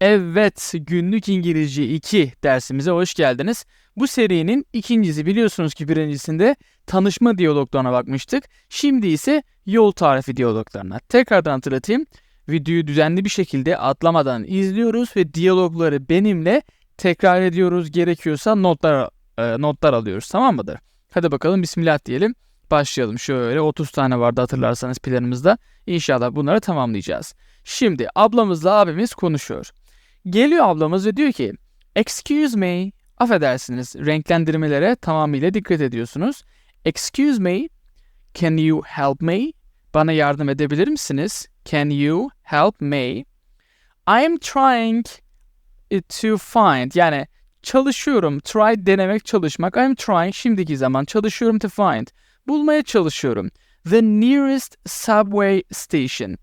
Evet, günlük İngilizce 2 dersimize hoş geldiniz. Bu serinin ikincisi biliyorsunuz ki birincisinde tanışma diyaloglarına bakmıştık. Şimdi ise yol tarifi diyaloglarına. Tekrardan hatırlatayım. Videoyu düzenli bir şekilde atlamadan izliyoruz ve diyalogları benimle tekrar ediyoruz. Gerekiyorsa notlar e, notlar alıyoruz tamam mıdır? Hadi bakalım bismillah diyelim. Başlayalım. Şöyle 30 tane vardı hatırlarsanız planımızda. İnşallah bunları tamamlayacağız. Şimdi ablamızla abimiz konuşuyor. Geliyor ablamız ve diyor ki Excuse me, affedersiniz renklendirmelere tamamıyla dikkat ediyorsunuz. Excuse me, can you help me? Bana yardım edebilir misiniz? Can you help me? I'm trying to find yani çalışıyorum. Try denemek, çalışmak. I'm trying şimdiki zaman çalışıyorum to find. Bulmaya çalışıyorum. The nearest subway station.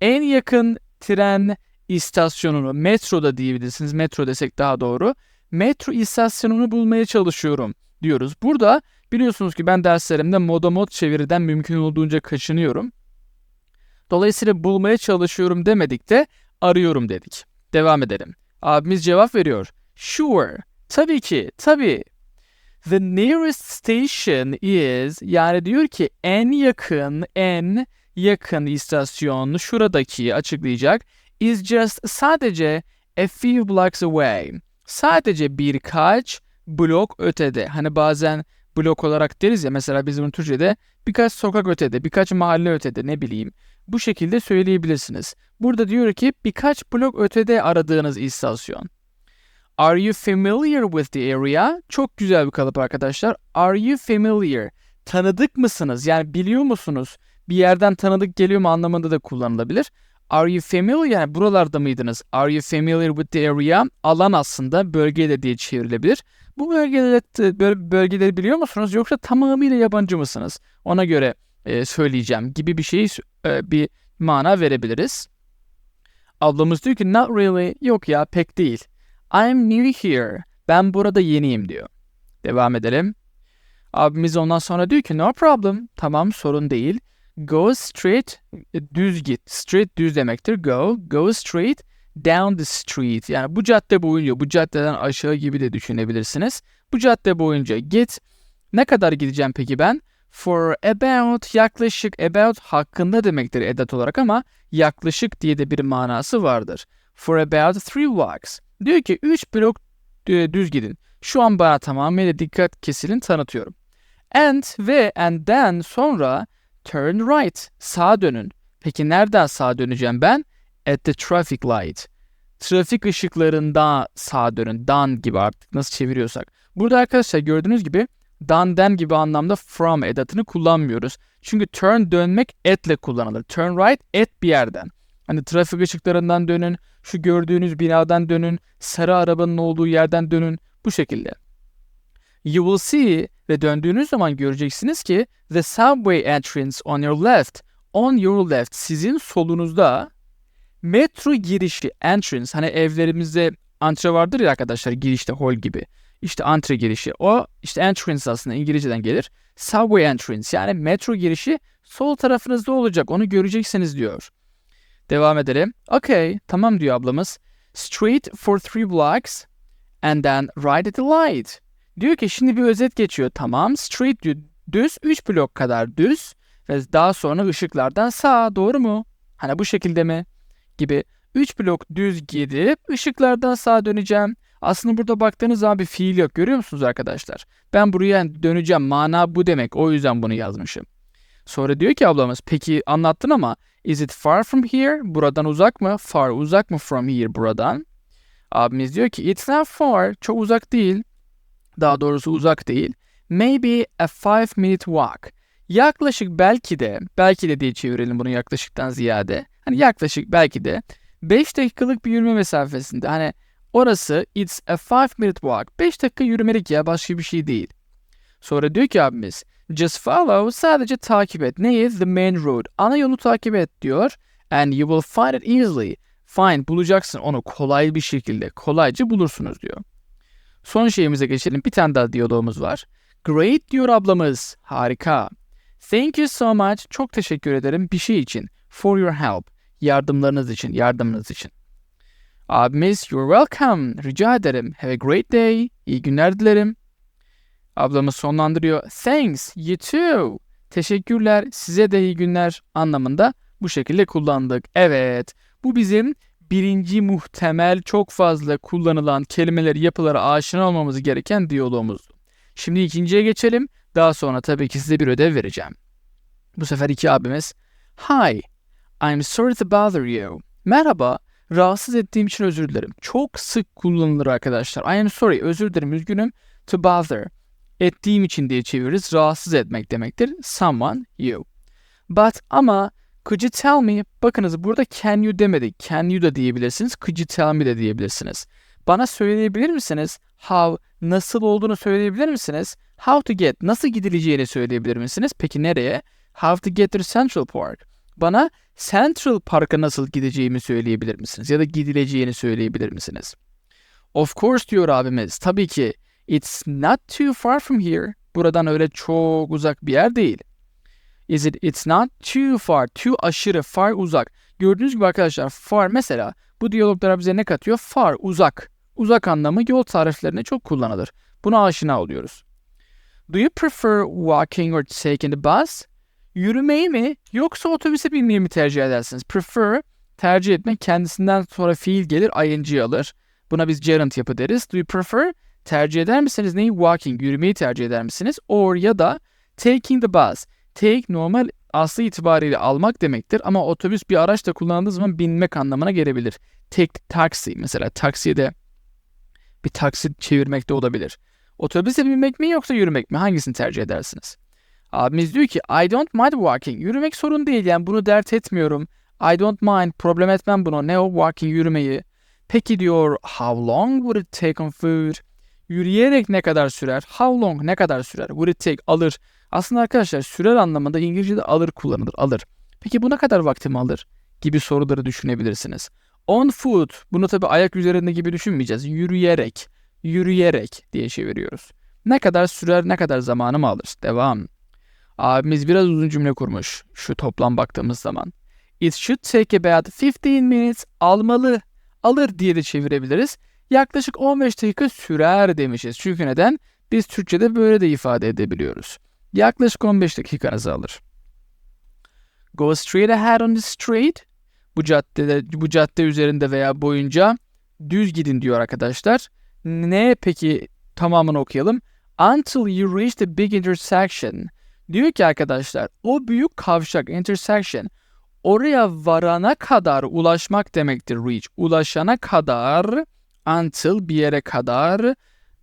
En yakın tren istasyonunu, metro da diyebilirsiniz. Metro desek daha doğru. Metro istasyonunu bulmaya çalışıyorum diyoruz. Burada biliyorsunuz ki ben derslerimde moda mod çeviriden mümkün olduğunca kaçınıyorum. Dolayısıyla bulmaya çalışıyorum demedik de arıyorum dedik. Devam edelim. Abimiz cevap veriyor. Sure. Tabii ki. Tabii. The nearest station is yani diyor ki en yakın en yakın istasyon şuradaki açıklayacak is just sadece a few blocks away. Sadece birkaç blok ötede. Hani bazen blok olarak deriz ya mesela bizim Türkçe'de birkaç sokak ötede, birkaç mahalle ötede ne bileyim. Bu şekilde söyleyebilirsiniz. Burada diyor ki birkaç blok ötede aradığınız istasyon. Are you familiar with the area? Çok güzel bir kalıp arkadaşlar. Are you familiar? Tanıdık mısınız? Yani biliyor musunuz? Bir yerden tanıdık geliyor mu anlamında da kullanılabilir. Are you familiar? Yani buralarda mıydınız? Are you familiar with the area? Alan aslında bölge diye çevrilebilir. Bu bölgeleri, bölgeleri biliyor musunuz? Yoksa tamamıyla yabancı mısınız? Ona göre e, söyleyeceğim gibi bir şey e, bir mana verebiliriz. Ablamız diyor ki not really. Yok ya pek değil. I'm new here. Ben burada yeniyim diyor. Devam edelim. Abimiz ondan sonra diyor ki no problem. Tamam sorun değil. Go straight düz git. Straight düz demektir. Go. Go straight down the street. Yani bu cadde boyunca bu caddeden aşağı gibi de düşünebilirsiniz. Bu cadde boyunca git. Ne kadar gideceğim peki ben? For about yaklaşık about hakkında demektir edat olarak ama yaklaşık diye de bir manası vardır. For about three blocks. Diyor ki 3 blok e, düz gidin. Şu an bana tamamıyla dikkat kesilin tanıtıyorum. And ve and then sonra turn right. Sağa dönün. Peki nereden sağa döneceğim ben? At the traffic light. Trafik ışıklarında sağa dönün. Dan gibi artık nasıl çeviriyorsak. Burada arkadaşlar gördüğünüz gibi dan'den gibi anlamda from edatını kullanmıyoruz. Çünkü turn dönmek etle kullanılır. Turn right et bir yerden. Hani trafik ışıklarından dönün, şu gördüğünüz binadan dönün, sarı arabanın olduğu yerden dönün. Bu şekilde. You will see ve döndüğünüz zaman göreceksiniz ki the subway entrance on your left, on your left sizin solunuzda metro girişi entrance hani evlerimizde antre vardır ya arkadaşlar girişte hall gibi. İşte antre girişi. O işte entrance aslında İngilizceden gelir. Subway entrance yani metro girişi sol tarafınızda olacak. Onu göreceksiniz diyor. Devam edelim. Okay, tamam diyor ablamız. Straight for three blocks and then right at the light. Diyor ki şimdi bir özet geçiyor. Tamam, straight diyor. Düz 3 blok kadar düz ve daha sonra ışıklardan sağa doğru mu? Hani bu şekilde mi? Gibi 3 blok düz gidip ışıklardan sağa döneceğim. Aslında burada baktığınız zaman bir fiil yok. Görüyor musunuz arkadaşlar? Ben buraya döneceğim. Mana bu demek. O yüzden bunu yazmışım. Sonra diyor ki ablamız peki anlattın ama is it far from here? Buradan uzak mı? Far uzak mı from here buradan? Abimiz diyor ki it's not far. Çok uzak değil. Daha doğrusu uzak değil. Maybe a five minute walk. Yaklaşık belki de, belki de diye çevirelim bunu yaklaşıktan ziyade. Hani yaklaşık belki de 5 dakikalık bir yürüme mesafesinde. Hani orası it's a five minute walk. 5 dakika yürümelik ya başka bir şey değil. Sonra diyor ki abimiz just follow sadece takip et. Neyi? The main road. Ana yolu takip et diyor. And you will find it easily. Find bulacaksın onu kolay bir şekilde. Kolayca bulursunuz diyor. Son şeyimize geçelim. Bir tane daha diyalogumuz var. Great diyor ablamız. Harika. Thank you so much. Çok teşekkür ederim bir şey için. For your help. Yardımlarınız için, yardımınız için. Abimiz you're welcome. Rica ederim. Have a great day. İyi günler dilerim. Ablamız sonlandırıyor. Thanks. You too. Teşekkürler. Size de iyi günler anlamında bu şekilde kullandık. Evet. Bu bizim birinci muhtemel çok fazla kullanılan kelimeleri, yapılara aşina olmamız gereken diyalogumuzdu. Şimdi ikinciye geçelim. Daha sonra tabii ki size bir ödev vereceğim. Bu sefer iki abimiz. Hi, I'm sorry to bother you. Merhaba, rahatsız ettiğim için özür dilerim. Çok sık kullanılır arkadaşlar. I am sorry, özür dilerim, üzgünüm. To bother, ettiğim için diye çeviririz. Rahatsız etmek demektir. Someone, you. But ama could you tell me? Bakınız burada can you demedik. Can you da diyebilirsiniz. Could you tell me de diyebilirsiniz. Bana söyleyebilir misiniz? How, nasıl olduğunu söyleyebilir misiniz? How to get, nasıl gidileceğini söyleyebilir misiniz? Peki nereye? How to get to Central Park. Bana Central Park'a nasıl gideceğimi söyleyebilir misiniz? Ya da gidileceğini söyleyebilir misiniz? Of course diyor abimiz. Tabii ki. It's not too far from here. Buradan öyle çok uzak bir yer değil. Is it? It's not too far. Too aşırı, far uzak. Gördüğünüz gibi arkadaşlar far mesela bu diyaloglara bize ne katıyor? Far, uzak. Uzak anlamı yol tariflerine çok kullanılır. Buna aşina oluyoruz. Do you prefer walking or taking the bus? Yürümeyi mi yoksa otobüse binmeyi mi tercih edersiniz? Prefer, tercih etmek kendisinden sonra fiil gelir ing alır. Buna biz gerund yapı deriz. Do you prefer? Tercih eder misiniz neyi? Walking, yürümeyi tercih eder misiniz? Or ya da taking the bus. Take normal aslı itibariyle almak demektir ama otobüs bir araçla kullanıldığı zaman binmek anlamına gelebilir. Take taxi mesela taksiye de bir taksi çevirmek de olabilir. Otobüse binmek mi yoksa yürümek mi? Hangisini tercih edersiniz? Abimiz diyor ki I don't mind walking. Yürümek sorun değil yani bunu dert etmiyorum. I don't mind. Problem etmem bunu. Ne o walking yürümeyi. Peki diyor how long would it take on food? Yürüyerek ne kadar sürer? How long ne kadar sürer? Would it take alır. Aslında arkadaşlar sürer anlamında İngilizce'de alır kullanılır. Alır. Peki bu ne kadar vaktimi alır? Gibi soruları düşünebilirsiniz. On foot. Bunu tabi ayak üzerinde gibi düşünmeyeceğiz. Yürüyerek. Yürüyerek diye çeviriyoruz. Ne kadar sürer, ne kadar zamanımı alır? Devam. Abimiz biraz uzun cümle kurmuş şu toplam baktığımız zaman. It should take about 15 minutes almalı, alır diye de çevirebiliriz. Yaklaşık 15 dakika sürer demişiz. Çünkü neden? Biz Türkçe'de böyle de ifade edebiliyoruz. Yaklaşık 15 dakikanızı alır. Go straight ahead on the street. Bu caddede, bu cadde üzerinde veya boyunca düz gidin diyor arkadaşlar. Ne peki tamamını okuyalım. Until you reach the big intersection. Diyor ki arkadaşlar o büyük kavşak intersection oraya varana kadar ulaşmak demektir reach. Ulaşana kadar until bir yere kadar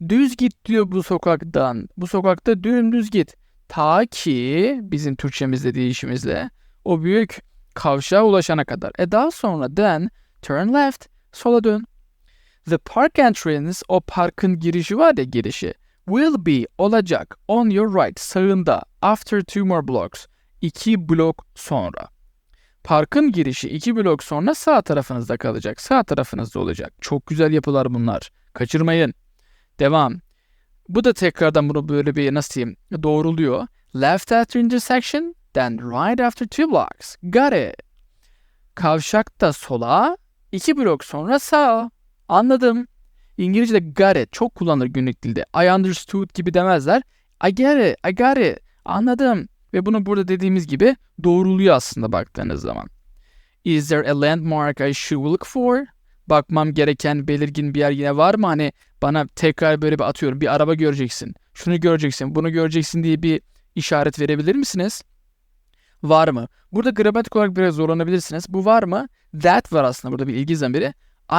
düz git diyor bu sokaktan. Bu sokakta dümdüz git. Ta ki bizim Türkçemizde değişimizle o büyük kavşağa ulaşana kadar. E daha sonra then turn left sola dön. The park entrance o parkın girişi var ya girişi will be olacak on your right sağında after two more blocks iki blok sonra. Parkın girişi iki blok sonra sağ tarafınızda kalacak. Sağ tarafınızda olacak. Çok güzel yapılar bunlar. Kaçırmayın. Devam. Bu da tekrardan bunu böyle bir nasıl diyeyim doğruluyor. Left after intersection, then right after two blocks. Got it. Kavşakta sola, iki blok sonra sağ. Anladım. İngilizce'de got it çok kullanılır günlük dilde. I understood gibi demezler. I get it, I got it. Anladım. Ve bunu burada dediğimiz gibi doğruluyor aslında baktığınız zaman. Is there a landmark I should look for? Bakmam gereken belirgin bir yer yine var mı? Hani bana tekrar böyle bir atıyorum bir araba göreceksin. Şunu göreceksin, bunu göreceksin diye bir işaret verebilir misiniz? Var mı? Burada gramatik olarak biraz zorlanabilirsiniz. Bu var mı? That var aslında burada bir ilgi zamiri.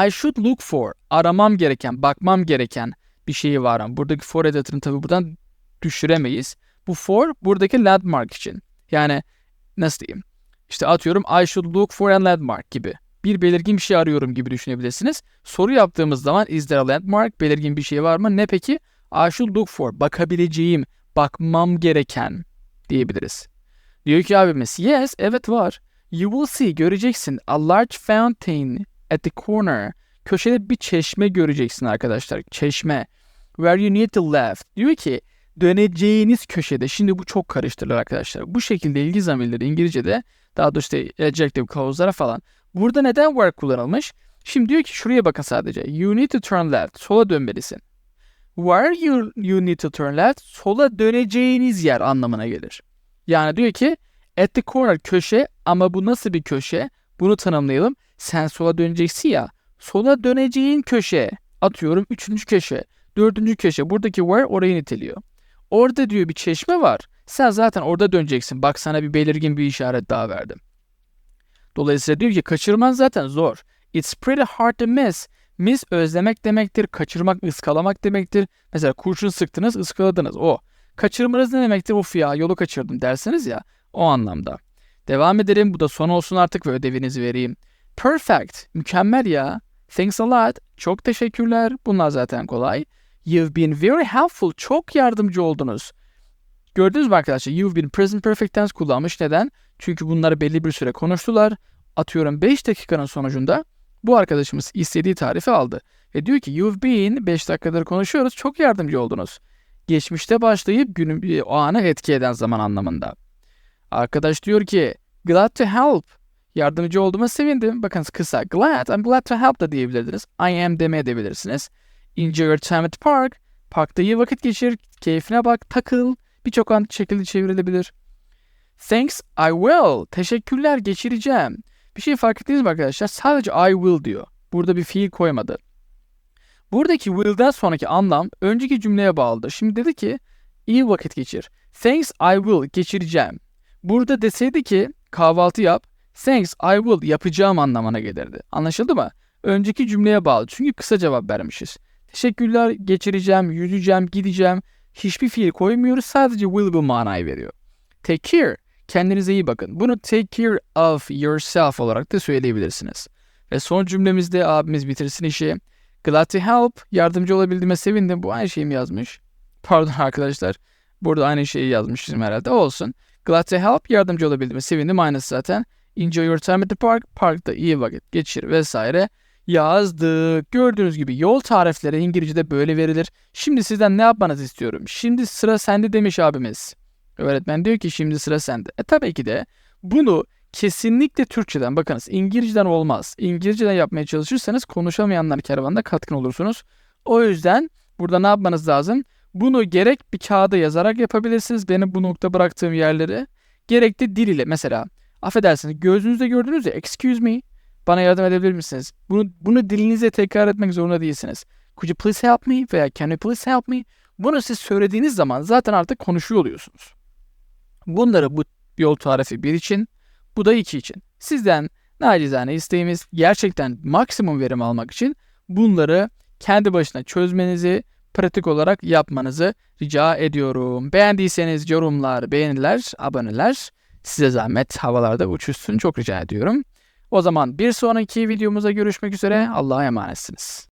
I should look for. Aramam gereken, bakmam gereken bir şeyi var mı? Buradaki for edatını tabi buradan düşüremeyiz. Bu for buradaki landmark için. Yani nasıl diyeyim? İşte atıyorum I should look for a landmark gibi. Bir belirgin bir şey arıyorum gibi düşünebilirsiniz. Soru yaptığımız zaman is there a landmark? Belirgin bir şey var mı? Ne peki? I should look for. Bakabileceğim, bakmam gereken diyebiliriz. Diyor ki abimiz yes evet var. You will see göreceksin a large fountain at the corner. Köşede bir çeşme göreceksin arkadaşlar. Çeşme. Where you need to left. Diyor ki döneceğiniz köşede. Şimdi bu çok karıştırılır arkadaşlar. Bu şekilde ilgi zamirleri İngilizce'de daha doğrusu işte adjective clause'lara falan. Burada neden where kullanılmış? Şimdi diyor ki şuraya bakın sadece. You need to turn left. Sola dönmelisin. Where you, you need to turn left? Sola döneceğiniz yer anlamına gelir. Yani diyor ki at the corner köşe ama bu nasıl bir köşe? Bunu tanımlayalım. Sen sola döneceksin ya. Sola döneceğin köşe. Atıyorum üçüncü köşe. Dördüncü köşe. Buradaki where orayı niteliyor. Orada diyor bir çeşme var. Sen zaten orada döneceksin. Bak sana bir belirgin bir işaret daha verdim. Dolayısıyla diyor ki kaçırman zaten zor. It's pretty hard to miss. Miss özlemek demektir. Kaçırmak, ıskalamak demektir. Mesela kurşun sıktınız, ıskaladınız. O. Kaçırmanız ne demektir? Of ya yolu kaçırdım dersiniz ya. O anlamda. Devam edelim. Bu da son olsun artık ve ödevinizi vereyim. Perfect. Mükemmel ya. Thanks a lot. Çok teşekkürler. Bunlar zaten kolay. You've been very helpful. Çok yardımcı oldunuz. Gördünüz mü arkadaşlar? You've been present perfect tense kullanmış. Neden? Çünkü bunları belli bir süre konuştular. Atıyorum 5 dakikanın sonucunda bu arkadaşımız istediği tarifi aldı. Ve diyor ki you've been 5 dakikadır konuşuyoruz. Çok yardımcı oldunuz. Geçmişte başlayıp günün o anı etki eden zaman anlamında. Arkadaş diyor ki glad to help. Yardımcı olduğuma sevindim. Bakın kısa glad, I'm glad to help da diyebilirdiniz. I am deme edebilirsiniz. At the park. Parkta iyi vakit geçir, keyfine bak, takıl. Birçok an şekilde çevrilebilir. Thanks, I will. Teşekkürler, geçireceğim. Bir şey fark ettiniz mi arkadaşlar? Sadece I will diyor. Burada bir fiil koymadı. Buradaki will'den sonraki anlam önceki cümleye bağlıdır. Şimdi dedi ki iyi vakit geçir. Thanks, I will. Geçireceğim. Burada deseydi ki kahvaltı yap. Thanks, I will. Yapacağım anlamına gelirdi. Anlaşıldı mı? Önceki cümleye bağlı. Çünkü kısa cevap vermişiz. Teşekkürler, geçireceğim, yüzeceğim, gideceğim. Hiçbir fiil koymuyoruz. Sadece will bu manayı veriyor. Take care. Kendinize iyi bakın. Bunu take care of yourself olarak da söyleyebilirsiniz. Ve son cümlemizde abimiz bitirsin işi. Glad to help. Yardımcı olabildiğime sevindim. Bu aynı şeyi mi yazmış? Pardon arkadaşlar. Burada aynı şeyi yazmışım herhalde. Olsun. Glad to help. Yardımcı olabildiğime sevindim. Aynısı zaten. Enjoy your time at the park. Parkta iyi vakit geçir vesaire yazdık. Gördüğünüz gibi yol tarifleri İngilizce'de böyle verilir. Şimdi sizden ne yapmanızı istiyorum? Şimdi sıra sende demiş abimiz. Öğretmen diyor ki şimdi sıra sende. E tabii ki de bunu kesinlikle Türkçeden bakınız İngilizceden olmaz. İngilizceden yapmaya çalışırsanız konuşamayanlar kervanında katkın olursunuz. O yüzden burada ne yapmanız lazım? Bunu gerek bir kağıda yazarak yapabilirsiniz. Benim bu nokta bıraktığım yerleri. Gerek de dil ile mesela affedersiniz gözünüzde gördünüz ya excuse me bana yardım edebilir misiniz? Bunu, bunu dilinize tekrar etmek zorunda değilsiniz. Could you please help me? Veya can you please help me? Bunu siz söylediğiniz zaman zaten artık konuşuyor oluyorsunuz. Bunları bu yol tarifi bir için, bu da iki için. Sizden nacizane isteğimiz gerçekten maksimum verim almak için bunları kendi başına çözmenizi, pratik olarak yapmanızı rica ediyorum. Beğendiyseniz yorumlar, beğeniler, aboneler size zahmet havalarda uçuşsun çok rica ediyorum. O zaman bir sonraki videomuza görüşmek üzere. Allah'a emanetsiniz.